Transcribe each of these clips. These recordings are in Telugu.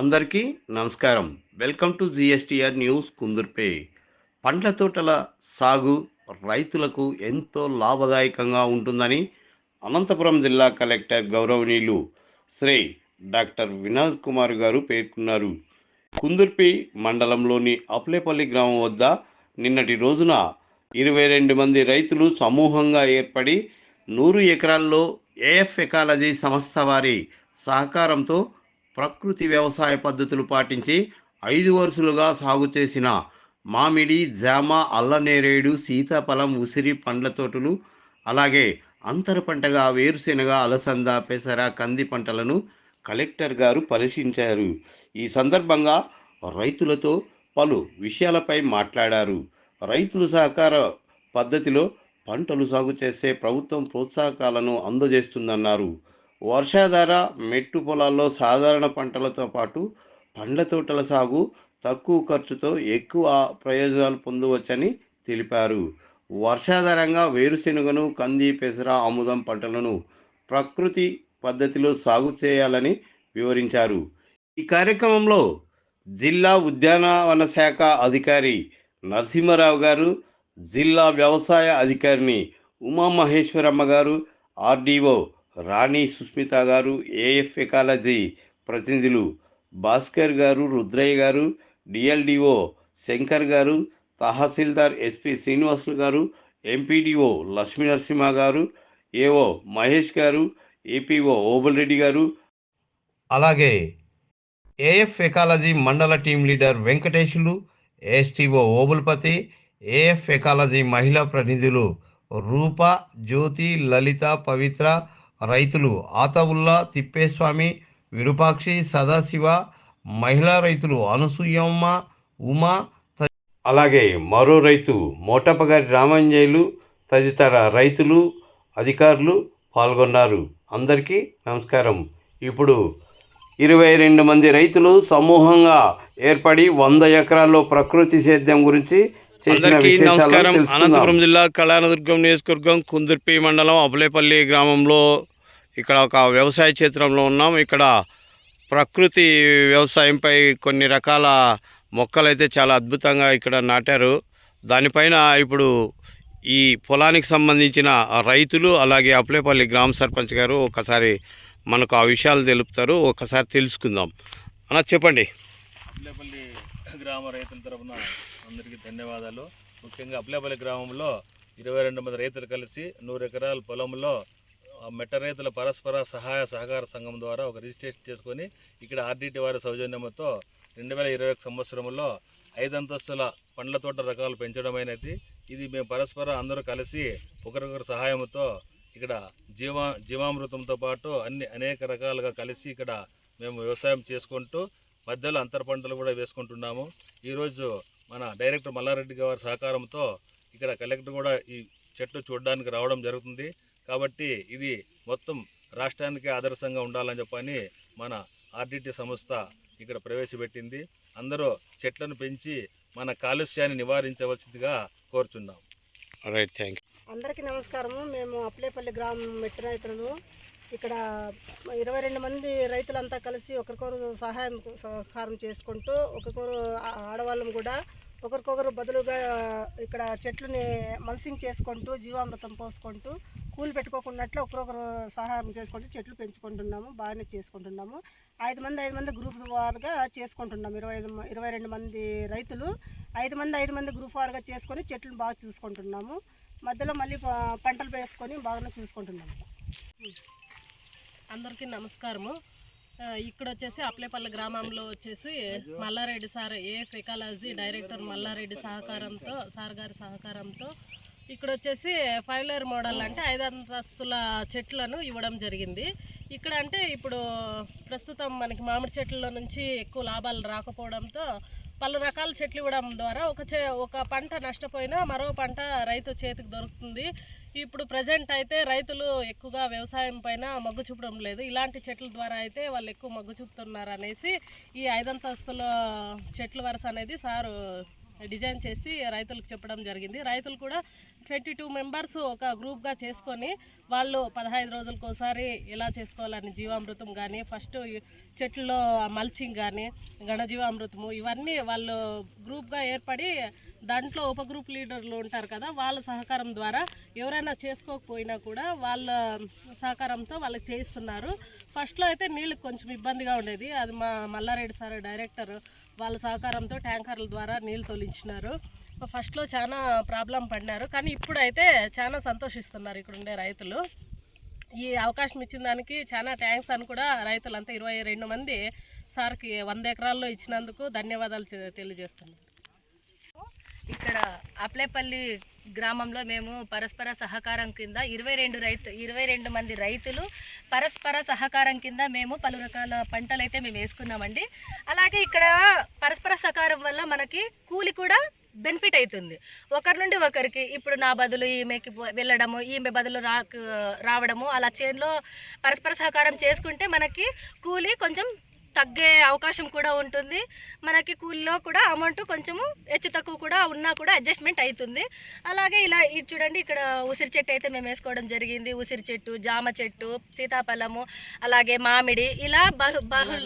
అందరికీ నమస్కారం. Welcome to GSTR news Kundurpi. పండ్ల తోటల సాగు రైతులకు ఎంతో లాభదాయకంగా ఉంటుందని అనంతపురం జిల్లా కలెక్టర్ గౌరవనీయులు శ్రీ డాక్టర్ వినోద్ కుమార్ గారు పేర్కొన్నారు. కుందుర్పి మండలంలోని అప్లేపల్లి గ్రామం వద్ద నిన్నటి రోజున ఇరవై రెండు మంది రైతులు సమూహంగా ఏర్పడి నూరు ఎకరాల్లో ఏఎఫ్ ఎకాలజీ సంస్థ వారి సహకారంతో ప్రకృతి వ్యవసాయ పద్ధతులు పాటించి ఐదు వరుసలుగా సాగు చేసిన మామిడి జామ అల్లనేరేడు సీతాఫలం ఉసిరి పండ్ల తోటలు అలాగే అంతర పంటగా వేరుశెనగ అలసంద పెసర కంది పంటలను కలెక్టర్ గారు పరిశీలించారు. ఈ సందర్భంగా రైతులతో పలు విషయాలపై మాట్లాడారు. రైతులు సహకార పద్ధతిలో పంటలు సాగు చేసే ప్రభుత్వం ప్రోత్సాహకాలను అందజేస్తుందన్నారు. వర్షాధార మెట్టు పొలాల్లో సాధారణ పంటలతో పాటు పండ్ల తోటల సాగు తక్కువ ఖర్చుతో ఎక్కువ ప్రయోజనాలు పొందవచ్చని తెలిపారు. వర్షాధారంగా వేరుశెనగను కంది పెసర ఆముదం పంటలను ప్రకృతి పద్ధతిలో సాగు చేయాలని వివరించారు. ఈ కార్యక్రమంలో జిల్లా ఉద్యానవన శాఖ అధికారి నరసింహారావు గారు జిల్లా వ్యవసాయ అధికారిని ఉమామహేశ్వరమ్మ గారు ఆర్డీఓ రాణి సుస్మిత గారు ఏఎఫ్ ఎకాలజీ ప్రతినిధులు భాస్కర్ గారు రుద్రయ్య గారు డిఎల్డిఓ శంకర్ గారు తహసీల్దార్ ఎస్పి శ్రీనివాసులు గారు ఎంపీడీఓ లక్ష్మీ నరసింహ గారు ఏఓ మహేష్ గారు ఏపీఓ ఓబుల్ రెడ్డి గారు. అలాగే ఏఎఫ్ ఎకాలజీ మండల team leader Venkatesulu STO Obulapathi AF ecology మహిళా ప్రతినిధులు రూప జ్యోతి లలిత పవిత్ర రైతులు ఆతవుల్లా తిప్పేస్వామి విరూపాక్షి సదాశివ మహిళా రైతులు అనసూయమ్మ ఉమా అలాగే మరో రైతు మోటపగారి రామంజయులు తదితర రైతులు అధికారులు పాల్గొన్నారు. అందరికీ నమస్కారం. ఇప్పుడు ఇరవై రెండు మంది రైతులు సమూహంగా ఏర్పడి వంద ఎకరాల్లో ప్రకృతి సేద్యం గురించి నమస్కారం. అనంతపురం జిల్లా కళ్యాణదుర్గం నియోజకవర్గం కుందుర్పి మండలం అబలేపల్లి గ్రామంలో ఇక్కడ ఒక వ్యవసాయ క్షేత్రంలో ఉన్నాం. ఇక్కడ ప్రకృతి వ్యవసాయంపై కొన్ని రకాల మొక్కలైతే చాలా అద్భుతంగా ఇక్కడ నాటారు. దానిపైన ఇప్పుడు ఈ పొలానికి సంబంధించిన రైతులు అలాగే అప్లేపల్లి గ్రామ సర్పంచ్ గారు ఒకసారి మనకు ఆ విషయాలు తెలుపుతారు. ఒకసారి తెలుసుకుందాం. అన్న చెప్పండి. అప్లేపల్లి గ్రామ రైతుల తరపున అందరికీ ధన్యవాదాలు. ముఖ్యంగా అప్లేపల్లి గ్రామంలో ఇరవై రెండు మంది రైతులు కలిసి నూరు ఎకరాల పొలంలో మెట్ట రైతుల పరస్పర సహాయ సహకార సంఘం ద్వారా ఒక రిజిస్ట్రేషన్ చేసుకొని ఇక్కడ ఆర్డీటీ వారి సౌజన్యంతో రెండు వేల ఇరవై ఒక సంవత్సరంలో ఐదు అంతస్తుల పండ్ల తోట రకాలు పెంచడమైనది. ఇది మేము పరస్పర అందరూ కలిసి ఒకరికొకరు సహాయంతో ఇక్కడ జీవా జీవామృతంతో పాటు అన్ని అనేక రకాలుగా కలిసి ఇక్కడ మేము వ్యవసాయం చేసుకుంటూ మధ్యలో అంతర పంటలు కూడా వేసుకుంటున్నాము. ఈరోజు మన డైరెక్టర్ మల్లారెడ్డి గారి సహకారంతో ఇక్కడ కలెక్టర్ కూడా ఈ చెట్టు చూడడానికి రావడం జరుగుతుంది. కాబట్టి ఇది మొత్తం రాష్ట్రానికి ఆదర్శంగా ఉండాలని చెప్పని మన ఆర్డిటి సంస్థ ఇక్కడ ప్రవేశపెట్టింది. అందరూ చెట్లను పెంచి మన కాలుష్యాన్ని నివారించవలసిందిగా కోరుచున్నాం. రైట్ థ్యాంక్ యూ అందరికీ నమస్కారము. మేము అప్లేపల్లి గ్రామం మెట్టు రైతులను. ఇక్కడ ఇరవై రెండు మంది రైతులంతా కలిసి ఒకరికొకరు సహాయం సహకారం చేసుకుంటూ ఒకరికొకరు ఆడవాళ్ళం కూడా ఒకరికొకరు బదులుగా ఇక్కడ చెట్లని మల్సింగ్ చేసుకుంటూ జీవామృతం పోసుకుంటూ కూలి పెట్టుకోకున్నట్లు ఒకరొకరు సహాయం చేసుకుంటూ చెట్లు పెంచుకుంటున్నాము బాగానే చేసుకుంటున్నాము. ఐదు మంది ఐదు మంది గ్రూప్ వారుగా చేసుకుంటున్నాము. ఇరవై ఐదు ఇరవై రెండు మంది రైతులు ఐదు మంది ఐదు మంది గ్రూప్ వారుగా చేసుకొని చెట్లను బాగా చూసుకుంటున్నాము. మధ్యలో మళ్ళీ పంటలు వేసుకొని బాగానే చూసుకుంటున్నాము సార్. అందరికీ నమస్కారము. ఇక్కడ వచ్చేసి అప్లేపల్లి గ్రామంలో వచ్చేసి Mallareddy sir A ecology director Mallareddy సహకారంతో సార్ గారి సహకారంతో ఇక్కడ వచ్చేసి ఫైవ్ లేయర్ మోడల్ అంటే ఐదు అంతస్తుల చెట్లను ఇవ్వడం జరిగింది. ఇక్కడ అంటే ఇప్పుడు ప్రస్తుతం మనకి మామిడి చెట్ల నుంచి ఎక్కువ లాభాలు రాకపోవడంతో పలు రకాల చెట్లు ఇవ్వడం ద్వారా ఒక చే ఒక పంట నష్టపోయినా మరో పంట రైతు చేతికి దొరుకుతుంది. ఇప్పుడు ప్రజెంట్ అయితే రైతులు ఎక్కువగా వ్యవసాయం పైన మగ్గు చూపడం లేదు. ఇలాంటి చెట్ల ద్వారా అయితే వాళ్ళు ఎక్కువ మగ్గు చూపుతున్నారు అనేసి ఈ ఐదంతస్తుల చెట్ల వరుస అనేది సారు డిజైన్ చేసి రైతులకు చెప్పడం జరిగింది. రైతులు కూడా ట్వంటీ టూ మెంబర్స్ ఒక గ్రూప్గా చేసుకొని వాళ్ళు పదహైదు రోజులకు ఒకసారి ఎలా చేసుకోవాలని జీవామృతం కానీ ఫస్ట్ చెట్లలో మల్చింగ్ కానీ ఘనజీవామృతము ఇవన్నీ వాళ్ళు గ్రూప్గా ఏర్పడి దాంట్లో ఉప గ్రూప్ లీడర్లు ఉంటారు కదా వాళ్ళ సహకారం ద్వారా ఎవరైనా చేసుకోకపోయినా కూడా వాళ్ళ సహకారంతో వాళ్ళకి చేయిస్తున్నారు. ఫస్ట్లో అయితే నీళ్ళు కొంచెం ఇబ్బందిగా ఉండేది. అది మా మల్లారెడ్డి సార్ డైరెక్టర్ వాళ్ళ సహకారంతో ట్యాంకర్ల ద్వారా నీళ్ళు తొలించినారు ఫస్ట్లో చాలా ప్రాబ్లం పడినారు. కానీ ఇప్పుడైతే చాలా సంతోషిస్తున్నారు ఇక్కడ ఉండే రైతులు. ఈ అవకాశం ఇచ్చిన దానికి చాలా థ్యాంక్స్ అని కూడా రైతులంతా ఇరవై రెండు మంది సార్కి వంద ఎకరాల్లో ఇచ్చినందుకు ధన్యవాదాలు తెలియజేస్తున్నారు ఇక్కడ అప్లేపల్లి గ్రామంలో మేము పరస్పర సహకారం కింద ఇరవై రెండు రైతు ఇరవై రెండు మంది రైతులు పరస్పర సహకారం కింద మేము పలు రకాల పంటలు అయితే మేము వేసుకున్నామండి. అలాగే ఇక్కడ పరస్పర సహకారం వల్ల మనకి కూలి కూడా బెనిఫిట్ అవుతుంది ఒకరి నుండి ఒకరికి ఇప్పుడు నా బదులు ఈమెకి వెళ్ళడము ఈమె బదులు రా రావడము అలా చేనులో పరస్పర సహకారం చేసుకుంటే మనకి కూలి కొంచెం తగ్గే అవకాశం కూడా ఉంటుంది. మనకి కూలీలో కూడా అమౌంట్ కొంచెము హెచ్చు తక్కువ కూడా ఉన్నా కూడా అడ్జస్ట్మెంట్ అవుతుంది అలాగే ఇలా ఇది చూడండి ఇక్కడ ఉసిరి చెట్టు అయితే మేము వేసుకోవడం జరిగింది. ఉసిరి చెట్టు జామ చెట్టు సీతాఫలము అలాగే మామిడి ఇలా బహు బహు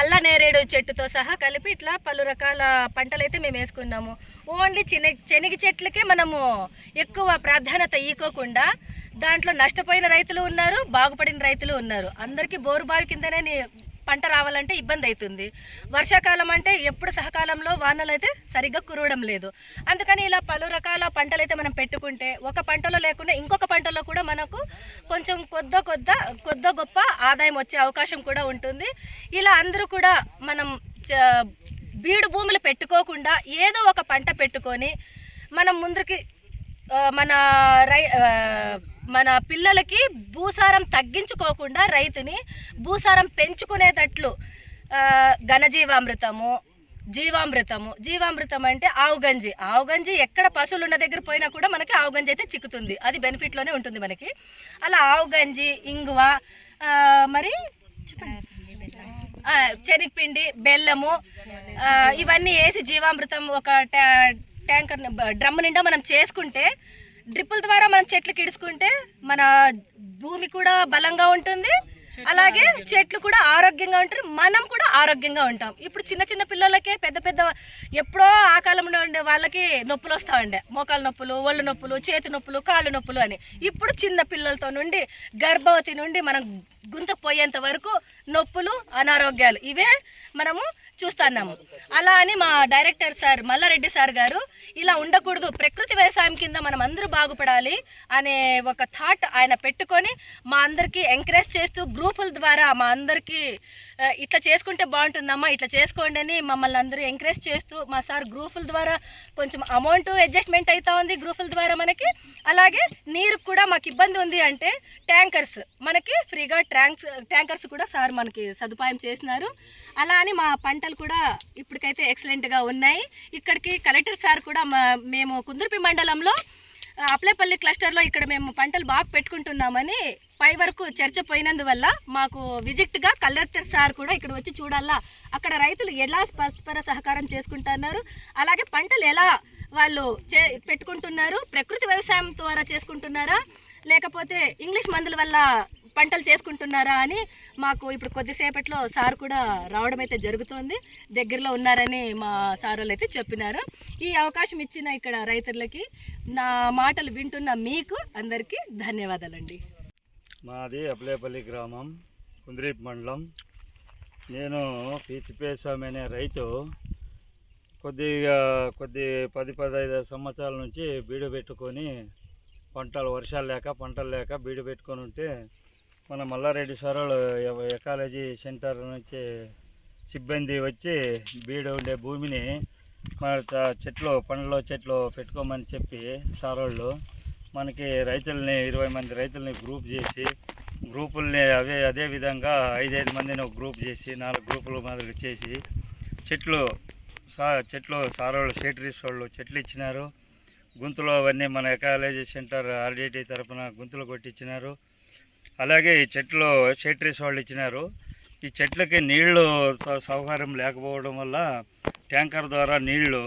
అల్ల నేరేడు చెట్టుతో సహా కలిపి ఇట్లా పలు రకాల పంటలు అయితే మేము వేసుకున్నాము. ఓన్లీ చిన్న శనగ చెట్లకే మనము ఎక్కువ ప్రాధాన్యత ఇవ్వకుండా దాంట్లో నష్టపోయిన రైతులు ఉన్నారు బాగుపడిన రైతులు ఉన్నారు. అందరికీ బోరు బావి కిందనే పంట రావాలంటే ఇబ్బంది అవుతుంది. వర్షాకాలం అంటే ఎప్పుడు సహకాలంలో వానలు అయితే సరిగ్గా కురవడం లేదు. అందుకని ఇలా పలు రకాల పంటలు అయితే మనం పెట్టుకుంటే ఒక పంటలో లేకుండా ఇంకొక పంటలో కూడా మనకు కొంచెం కొద్ద కొద్ద కొద్ద గొప్ప ఆదాయం వచ్చే అవకాశం కూడా ఉంటుంది. ఇలా అందరూ కూడా మనం చ- బీడు భూములు పెట్టుకోకుండా ఏదో ఒక పంట పెట్టుకొని మనం ముందుకి మన రై మన పిల్లలకి భూసారం తగ్గించుకోకుండా రైతుని భూసారం పెంచుకునేటట్లు ఘనజీవామృతము జీవామృతము. జీవామృతం అంటే ఆవు గంజి. ఆవు గంజి ఎక్కడ పశువులు ఉన్న దగ్గర పోయినా కూడా మనకి ఆవు గంజి అయితే చిక్కుతుంది. అది బెనిఫిట్లోనే ఉంటుంది మనకి. అలా ఆవు గంజి ఇంగువ మరి శనగపిండి బెల్లము ఇవన్నీ వేసి జీవామృతం ఒక ట్యా- ట్యాంకర్ డ్రమ్ నిండా మనం చేసుకుంటే డ్రిప్పుల ద్వారా మనం చెట్లకు ఇడుచుకుంటే మన భూమి కూడా బలంగా ఉంటుంది. అలాగే చెట్లు కూడా ఆరోగ్యంగా ఉంటారు మనం కూడా ఆరోగ్యంగా ఉంటాం. ఇప్పుడు చిన్న చిన్న పిల్లలకే పెద్ద పెద్ద ఎప్పుడో ఆ కాలంలో ఉండే వాళ్ళకి నొప్పులు వస్తూ ఉండే. మోకాలు నొప్పులు ఒళ్ళు నొప్పులు చేతి నొప్పులు కాళ్ళు నొప్పులు అని. ఇప్పుడు చిన్న పిల్లలతో నుండి గర్భవతి నుండి మనం గుంతకు పోయేంత వరకు నొప్పులు అనారోగ్యాలు. ఇవే మనము చూస్తున్నాము అలా అని మా డైరెక్టర్ సార్ మల్లారెడ్డి సార్ గారు ఇలా ఉండకూడదు ప్రకృతి వ్యవసాయం కింద మనం అందరూ బాగుపడాలి అనే ఒక థాట్ ఆయన పెట్టుకొని మా అందరికీ ఎంకరేజ్ చేస్తూ గ్రూపుల ద్వారా మా అందరికీ ఇట్లా చేసుకుంటే బాగుంటుందమ్మా ఇట్లా చేసుకోండి అని మమ్మల్ని అందరూ ఎంకరేజ్ చేస్తూ మా సార్ గ్రూపుల ద్వారా కొంచెం అమౌంట్ అడ్జస్ట్మెంట్ అవుతా ఉంది గ్రూపుల ద్వారా మనకి. అలాగే నీరు కూడా మాకు ఇబ్బంది ఉంది అంటే ట్యాంకర్స్ మనకి ఫ్రీగా ట్యాంక్స్ ట్యాంకర్స్ కూడా సార్ మనకి సదుపాయం చేసినారు. అలా అని మా పంటలు కూడా ఇప్పటికైతే ఎక్సలెంట్గా ఉన్నాయి. ఇక్కడికి కలెక్టర్ సార్ కూడా మా మేము కుందుర్పి మండలంలో అప్లేపల్లి క్లస్టర్లో ఇక్కడ మేము పంటలు బాగా పెట్టుకుంటున్నామని పై వరకు చర్చ పోయినందువల్ల మాకు విజిట్గా కలెక్టర్ సార్ కూడా ఇక్కడ వచ్చి చూడాలా అక్కడ రైతులు ఎలా పరస్పర సహకారం చేసుకుంటున్నారు అలాగే పంటలు ఎలా వాళ్ళు చే పెట్టుకుంటున్నారు ప్రకృతి వ్యవసాయం ద్వారా చేసుకుంటున్నారా లేకపోతే ఇంగ్లీష్ మందుల వల్ల పంటలు చేసుకుంటున్నారా అని మాకు ఇప్పుడు కొద్దిసేపట్లో సార్ కూడా రావడం అయితే జరుగుతోంది. దగ్గరలో ఉన్నారని మా సార్ వాళ్ళు అయితే చెప్పినారు. ఈ అవకాశం ఇచ్చిన ఇక్కడ రైతులకి నా మాటలు వింటున్న మీకు అందరికీ ధన్యవాదాలండి. మాది అప్లేపల్లి గ్రామం కుంద్రీప్ మండలం. నేను పి స్వామి అనే రైతు కొద్దిగా కొద్ది పది పదహైదు సంవత్సరాల నుంచి బీడు పెట్టుకొని పంటలు వర్షాలు లేక పంటలు లేక బీడు పెట్టుకొని ఉంటే మన మల్లారెడ్డి సార్ ఎకాలజీ సెంటర్ నుంచి సిబ్బంది వచ్చి బీడు ఉండే భూమిని మన చెట్లు పండ్ల చెట్లు పెట్టుకోమని చెప్పి సారోళ్ళు మనకి రైతుల్ని ఇరవై మంది రైతుల్ని గ్రూప్ చేసి గ్రూపుల్ని అవే అదే విధంగా ఐదైదు మందిని ఒక గ్రూప్ చేసి నాలుగు గ్రూపులు మాదిరి చేసి చెట్లు సా చెట్లు సారోళ్ళు సేటరీస్ వాళ్ళు చెట్లు ఇచ్చినారు. గుంతలు అవన్నీ మన ఎకాలజీ సెంటర్ ఆర్డిటి తరపున గుంతలు కొట్టించినారు అలాగే ఈ చెట్లు షెట్రీస్ వాళ్ళు ఇచ్చినారు. ఈ చెట్లకి నీళ్ళు సౌకర్యం లేకపోవడం వల్ల ట్యాంకర్ ద్వారా నీళ్ళు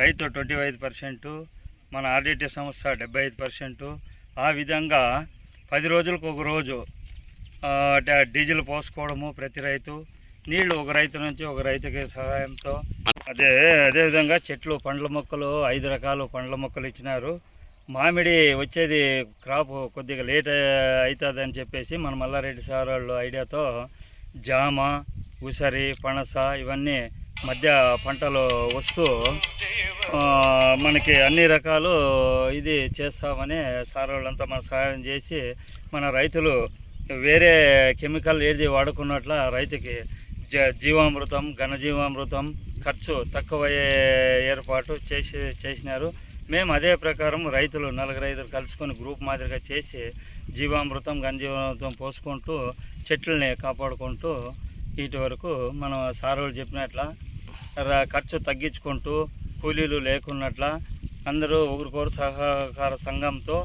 రైతు ట్వంటీ ఐదు పర్సెంటు మన ఆర్డిటీ సంస్థ డెబ్బై ఐదు పర్సెంటు. ఆ విధంగా పది రోజులకు ఒక రోజు డీజిల్ పోసుకోవడము ప్రతి రైతు. నీళ్ళు ఒక రైతు నుంచి ఒక రైతుకి సహాయంతో అదే అదేవిధంగా చెట్లు పండ్ల మొక్కలు ఐదు రకాల పండ్ల మొక్కలు ఇచ్చినారు. మామిడి వచ్చేది క్రాప్ కొద్దిగా లేట్ అవుతుంది అని చెప్పేసి మన మల్లారెడ్డి సార్ వాళ్ళు ఐడియాతో జామ ఉసరి పనస ఇవన్నీ మధ్య పంటలు వస్తూ మనకి అన్ని రకాలు ఇది చేస్తామని సార్ వాళ్ళంతా మన సహాయం చేసి మన రైతులు వేరే కెమికల్ ఏది వాడుకున్నట్ల రైతుకి జ జీవామృతం ఘనజీవామృతం ఖర్చు తక్కువయ్యే ఏర్పాటు చేసి చేసినారు. మేము అదే ప్రకారం రైతులు నలుగురు రైతులు కలుసుకొని గ్రూప్ మాదిరిగా చేసి జీవామృతం గంజీవామృతం పోసుకుంటూ చెట్లని కాపాడుకుంటూ ఇటు వరకు మనం సార్ చెప్పినట్ల ఖర్చు తగ్గించుకుంటూ కూలీలు లేకున్నట్ల అందరూ ఒకరికొకరు సహకార సంఘంతో